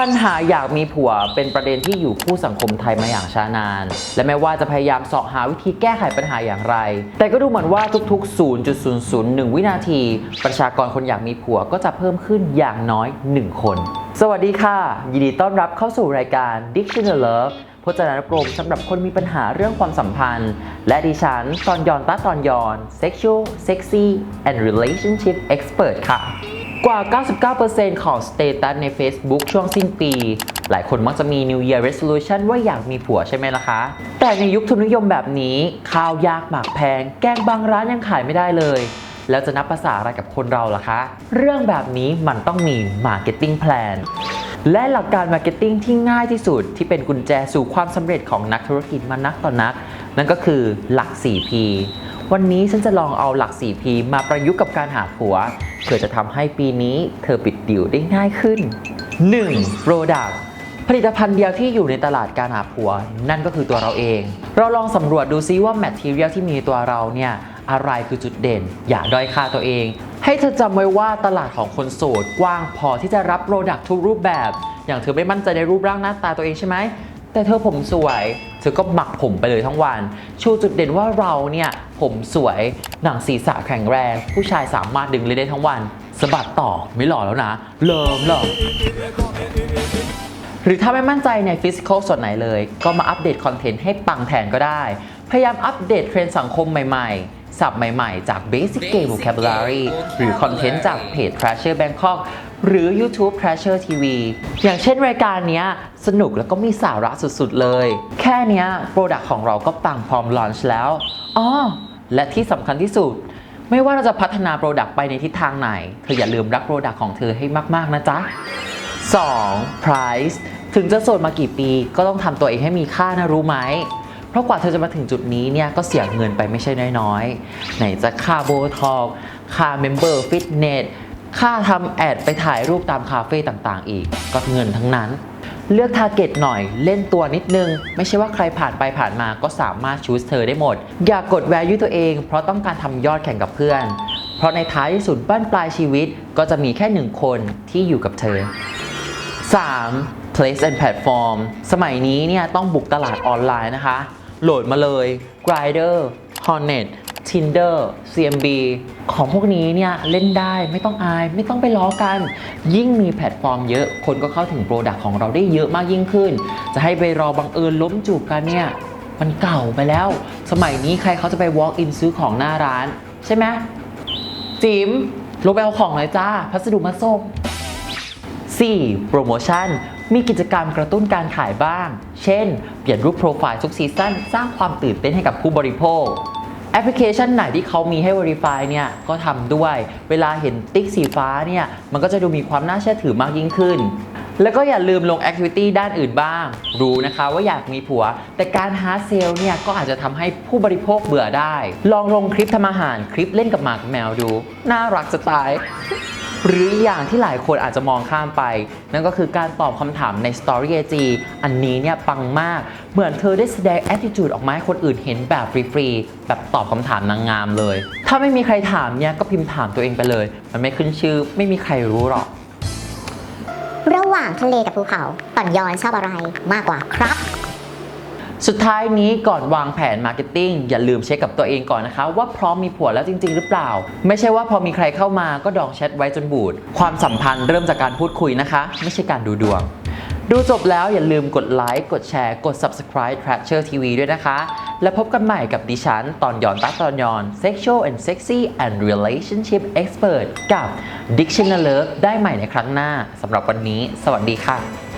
ปัญหาอยากมีผัวเป็นประเด็นที่อยู่คู่สังคมไทยมาอย่างช้านาน และแม้ว่าจะพยายามเสาะหาวิธีแก้ไขปัญหาอย่างไร แต่ก็ดูเหมือนว่าทุก ๆ 0.001 วินาที ประชากรคนอยากมีผัวก็จะเพิ่มขึ้นอย่างน้อย 1 คน สวัสดีค่ะ ยินดีต้อนรับเข้าสู่รายการ Dictionary Love พจนานุกรมสำหรับคนมีปัญหาเรื่องความสัมพันธ์ และดิฉันตอนยอนต้าตอนยอน Sexual Sexy and Relationship Expert ค่ะ กว่า 99%ของสเตตัสใน Facebook ช่วงสิ้นปี หลายคนมักจะมี New Year Resolution ว่าอยากมีผัวใช่ไหมล่ะคะ แต่ในยุคทุนนิยมแบบนี้ ข้าวยากหมากแพง แกงบางร้านยังขายไม่ได้เลย แล้วจะนับภาษาอะไรกับคนเราล่ะคะ เรื่องแบบนี้มันต้องมี Marketing Plan และหลักการ Marketing ที่ง่ายที่สุดที่เป็นกุญแจสู่ความสำเร็จของนักธุรกิจมานักต่อนนัก นั่นก็คือหลัก 4P วันนี้ฉันจะลองเอาหลัก 4P มาประยุกต์กับการหาผัว เพื่อจะทำให้ปีนี้เธอปิดดิวได้ง่ายขึ้น 1. Product ผลิตภัณฑ์เดียวที่อยู่ในตลาดการหาผัว นั่นก็คือตัวเราเอง เราลองสำรวจดูซิว่า Material ที่มีตัวเราเนี่ยอะไรคือจุดเด่น อย่าด้อยค่าตัวเอง ให้เธอจำไว้ว่าตลาดของคนโสดกว้างพอที่จะรับโปรดักทุกรูปแบบ อย่างเธอไม่มั่นใจในรูปร่างหน้าตาตัวเองใช่ไหม แต่เธอผมสวย เธอก็หมักผมไปเลยทั้งวัน ชูจุดเด่นว่าเราเนี่ย ผมสวย หนังศีรษะแข็งแรง ผู้ชายสามารถดึงเลยได้ทั้งวันสะบัดต่อไม่หล่อแล้วนะ เลิมเลิมหรือถ้าไม่มั่นใจในฟิสิกอลส่วนไหนเลย ก็มาอัปเดตคอนเทนต์ให้ปังแทนก็ได้ พยายามอัปเดตเทรนด์สังคมใหม่ ๆ ศัพท์ใหม่ ๆ จาก Basic Game Vocabulary หรือคอนเทนต์จากเพจ Trasher Bangkok หรือ YouTube Trasher TV อย่างเช่นรายการเนี้ยสนุกแล้วก็มีสาระสุดๆเลย แค่เนี้ยโปรดักต์ของเราก็ปังพร้อมลอนช์แล้วอ๋อและที่สำคัญที่สุด ไม่ว่าเราจะพัฒนาโปรดักต์ไปในทิศทางไหน เธออย่าลืมรักโปรดักต์ของเธอให้มากๆนะจ๊ะ 2. price ถึงจะโสดมากี่ปีก็ต้องทำตัวเองให้มีค่านะรู้ไหม เพราะกว่าเธอจะมาถึงจุดนี้เนี่ยก็เสียเงินไปไม่ใช่น้อยๆ ไหนจะค่าโบท็อกซ์ค่าเมมเบอร์ฟิตเนสค่าทำแอดไปถ่ายรูปตามคาเฟ่ต่างๆ อีก ก็เงินทั้งนั้น เลือกทาร์เก็ตหน่อยเล่นตัวนิดนึง ไม่ใช่ว่าใครผ่านไปผ่านมาก็สามารถชูสเธอได้หมด อย่ากกด value ตัวเอง เพราะต้องการทำยอดแข่งกับเพื่อน เพราะในท้ายที่สุดบ้านปลายชีวิตก็จะมีแค่หนึ่งคนที่อยู่กับเธอ 3. Place and Platform สมัยนี้เนี่ยต้องบุกตลาดออนไลน์นะคะ โหลดมาเลย Grindr Hornet Tinder CMB ของพวกนี้เนี่ยเล่นได้ไม่ต้องอาย ไม่ต้องไปล้อกัน ยิ่งมีแพลตฟอร์มเยอะ คนก็เข้าถึงโปรดักต์ของเราได้เยอะมากยิ่งขึ้น จะให้ไปรอบังเอิญล้มจูบกันเนี่ยมันเก่าไปแล้ว สมัยนี้ใครเขาจะไป walk in ซื้อของหน้าร้าน ใช่ไหมจิมลงไปเอาของเลยจ้า พัสดุมาส่ง 4. โปรโมชั่น มีกิจกรรมกระตุ้นการขายบ้าง เช่น เปลี่ยนรูปโปรไฟล์ทุกซีซั่นสร้างความตื่นเต้นให้กับผู้บริโภคแอปพลิเคชันไหนที่เขามีให้ Verify เนี่ยก็ทำด้วย เวลาเห็นติ๊กสีฟ้าเนี่ยมันก็จะดูมีความน่าเชื่อถือมากยิ่งขึ้น แล้วก็อย่าลืมลงแอคทิวิตี้ด้านอื่นบ้าง รู้นะคะว่าอยากมีผัว แต่การหาเซลล์เนี่ยก็อาจจะทำให้ผู้บริโภคเบื่อได้ ลองลงคลิปทำอาหารคลิปเล่นกับหมากแมวดู น่ารักจะตาย หรืออย่างที่หลายคนอาจจะมองข้ามไป นั่นก็คือการตอบคำถามใน Story IG อันนี้เนี่ยปังมาก เหมือนเธอได้แสดง attitude ออกมาให้คนอื่นเห็นแบบฟรีๆแบบตอบคำถามนางงามเลย ถ้าไม่มีใครถามเนี่ยก็พิมพ์ถามตัวเองไปเลย มันไม่ขึ้นชื่อไม่มีใครรู้หรอก ระหว่างทะเลกับภูเขาปั่นยอนชอบอะไรมากกว่าครับ สุดท้ายนี้ก่อนวางแผนมาร์เก็ตติ้งอย่าลืมเช็คกับตัวเองก่อนนะคะ ว่าพร้อมมีผัวแล้วจริง ๆ หรือเปล่า ไม่ใช่ว่าพอมีใครเข้ามาก็ดองแชทไว้จนบูด ความสัมพันธ์เริ่มจากการพูดคุยนะคะ ไม่ใช่การดูดวง ดูจบแล้วอย่าลืมกดไลค์กดแชร์ กด subscribe Trasher TV ด้วยนะคะ และพบกันใหม่กับดิฉัน ตอนยอนตาตอนยอน Sexual and Sexy and Relationship Expert กับ Dictionary Love ได้ใหม่ในครั้งหน้าสำหรับวันนี้ สวัสดีค่ะ